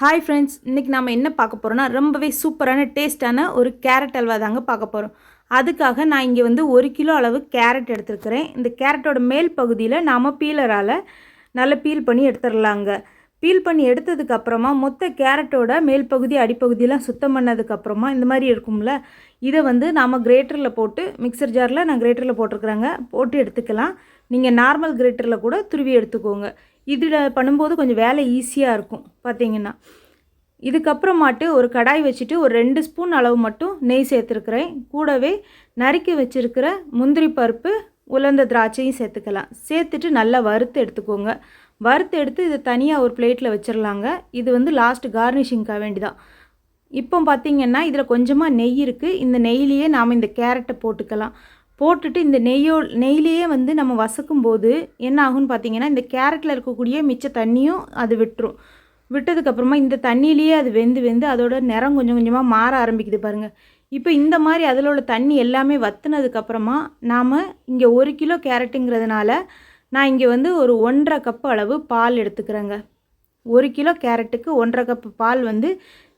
Hi friends இன்றைக்கி நாம் என்ன பார்க்க போகிறோன்னா ரொம்பவே சூப்பரான டேஸ்ட்டான ஒரு கேரட் அல்வா தாங்க பார்க்க போகிறோம் அதுக்காக நான் இங்கே வந்து ஒரு கிலோ அளவு கேரட் எடுத்துருக்கிறேன். இந்த கேரட்டோட மேல் பகுதியில் நாம் பீலரால் நல்லா பீல் பண்ணி எடுத்துடலாங்க. பீல் பண்ணி எடுத்ததுக்கப்புறமா மொத்த கேரட்டோட மேல் பகுதி அடிப்பகுதியெலாம் சுத்தம் பண்ணதுக்கப்புறமா இந்த மாதிரி இருக்கும்ல இதை வந்து நாம் கிரேட்டரில் போட்டு மிக்சர் ஜாரில் நான் கிரேட்டரில் போட்டிருக்கிறேங்க. போட்டு எடுத்துக்கலாம். நீங்கள் நார்மல் கிரேட்டரில் கூட துருவி எடுத்துக்கோங்க. இதில் பண்ணும்போது கொஞ்சம் வேலை ஈஸியாக இருக்கும் பார்த்தீங்கன்னா இதுக்கப்புறமாட்டு ஒரு கடாய் வச்சுட்டு ஒரு ரெண்டு ஸ்பூன் அளவு மட்டும் நெய் சேர்த்துருக்குறேன். கூடவே நறுக்கி வச்சுருக்கிற முந்திரி பருப்பு உலர்ந்த திராட்சையும் சேர்த்துக்கலாம். சேர்த்துட்டு நல்லா வறுத்து எடுத்துக்கோங்க. வறுத்து எடுத்து இதை தனியாக ஒரு பிளேட்டில் வச்சிடலாங்க இது வந்து லாஸ்ட் கார்னிஷிங்க்காக வேண்டிதான். இப்போ பார்த்திங்கன்னா இதில் கொஞ்சமாக நெய் இருக்குது இந்த நெய்லேயே நாம் இந்த கேரட்டை போட்டுக்கலாம். போட்டுட்டு இந்த நெய்யோ நெய்லேயே வந்து நம்ம வசக்கும் போது என்ன ஆகும்னு பார்த்தீங்கன்னா இந்த கேரட்டில் இருக்கக்கூடிய மிச்ச தண்ணியும் அது விட்டுரும். விட்டதுக்கப்புறமா இந்த தண்ணியிலேயே அது வெந்து வெந்து அதோட நிறம் கொஞ்சம் கொஞ்சமாக மாற ஆரம்பிக்குது பாருங்கள் இப்போ இந்த மாதிரி அதில் உள்ள தண்ணி எல்லாமே வத்துனதுக்கப்புறமா நாம் இங்கே ஒரு கிலோ கேரட்டுங்கிறதுனால நான் இங்கே வந்து ஒரு ஒன்றரை கப்பு அளவு பால் எடுத்துக்கிறேங்க. ஒரு கிலோ கேரட்டுக்கு ஒன்றரை கப்பு பால் வந்து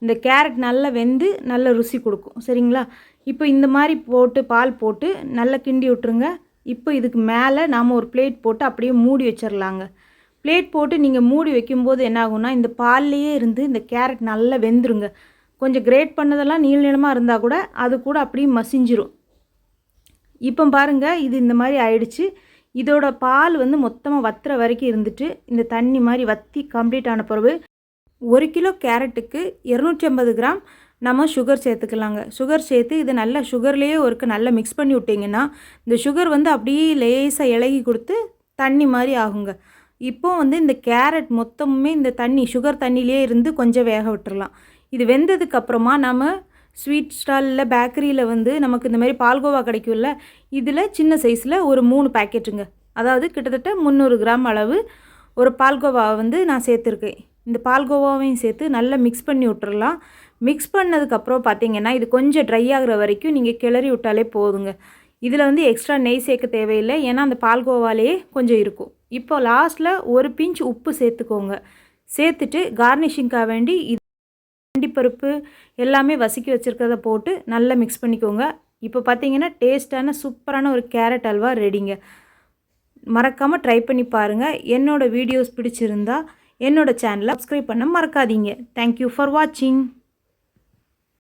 இந்த கேரட் நல்லா வெந்து நல்ல ருசி கொடுக்கும். சரிங்களா? இப்போ இந்த மாதிரி போட்டு பால் போட்டு நல்லா கிண்டி விட்ருங்க இப்போ இதுக்கு மேலே நாம் ஒரு பிளேட் போட்டு அப்படியே மூடி வச்சிடலாங்க பிளேட் போட்டு நீங்கள் மூடி வைக்கும்போது என்ன ஆகும்னா இந்த பால்லையே இருந்து இந்த கேரட் நல்லா வெந்துருங்க. கொஞ்சம் கிரேட் பண்ணதெல்லாம் நீள நீளமாக இருந்தால் கூட அது கூட அப்படியே மசிஞ்சிரும். இப்போ பாருங்கள் இது இந்த மாதிரி ஆயிடுச்சு. இதோட பால் வந்து மொத்தமாக வத்துற வரைக்கும் இருந்துட்டு இந்த தண்ணி மாதிரி வற்றி கம்ப்ளீட் ஆன பிறகு ஒரு கிலோ கேரட்டுக்கு இரநூற்றி ஐம்பது கிராம் நம்ம சுகர் சேர்த்துக்கலாங்க. சுகர் சேர்த்து இது நல்லா சுகர்லேயே ஒருக்கு நல்லா மிக்ஸ் பண்ணி விட்டிங்கன்னா இந்த சுகர் வந்து அப்படியே லேசாக இலகி கொடுத்து தண்ணி மாதிரி ஆகுங்க. இப்போ வந்து இந்த கேரட் மொத்தமுமே இந்த தண்ணி சுகர் தண்ணியிலே இருந்து கொஞ்சம் வேக விட்டுறலாம். இது வெந்ததுக்கு அப்புறமா நம்ம ஸ்வீட் ஸ்டாலில் பேக்கரியில் வந்து நமக்கு இந்த மாதிரி பால்கோவா கிடைக்கும்ல இதில் சின்ன சைஸில் ஒரு மூணு பேக்கெட்டுங்க அதாவது கிட்டத்தட்ட முந்நூறு கிராம் அளவு ஒரு பால்கோவா வந்து நான் சேர்த்துருக்கேன். இந்த பால்கோவாவையும் சேர்த்து நல்லா மிக்ஸ் பண்ணி விட்டுறலாம். மிக்ஸ் பண்ணதுக்கப்புறம் பார்த்தீங்கன்னா இது கொஞ்சம் ட்ரை ஆகிற வரைக்கும் நீங்கள் கிளறி விட்டாலே போதுங்க. இதில் வந்து எக்ஸ்ட்ரா நெய் சேர்க்க தேவையில்லை. ஏன்னா அந்த பால்கோவாலேயே கொஞ்சம் இருக்கும். இப்போ லாஸ்ட்டில் ஒரு பிஞ்ச் உப்பு சேர்த்துக்கோங்க. சேர்த்துட்டு கார்னிஷிங்காக வேண்டி இது கண்டிப்பருப்பு எல்லாமே வசிக்கி வச்சுருக்கிறத போட்டு நல்லா மிக்ஸ் பண்ணிக்கோங்க. இப்போ பார்த்தீங்கன்னா டேஸ்ட்டான சூப்பரான ஒரு கேரட் அல்வா ரெடிங்க மறக்காமல் ட்ரை பண்ணி பாருங்கள் என்னோடய வீடியோஸ் பிடிச்சிருந்தா என்னோடய சேனலை சப்ஸ்கிரைப் பண்ண மறக்காதீங்க. தேங்க்யூ ஃபார் வாட்சிங்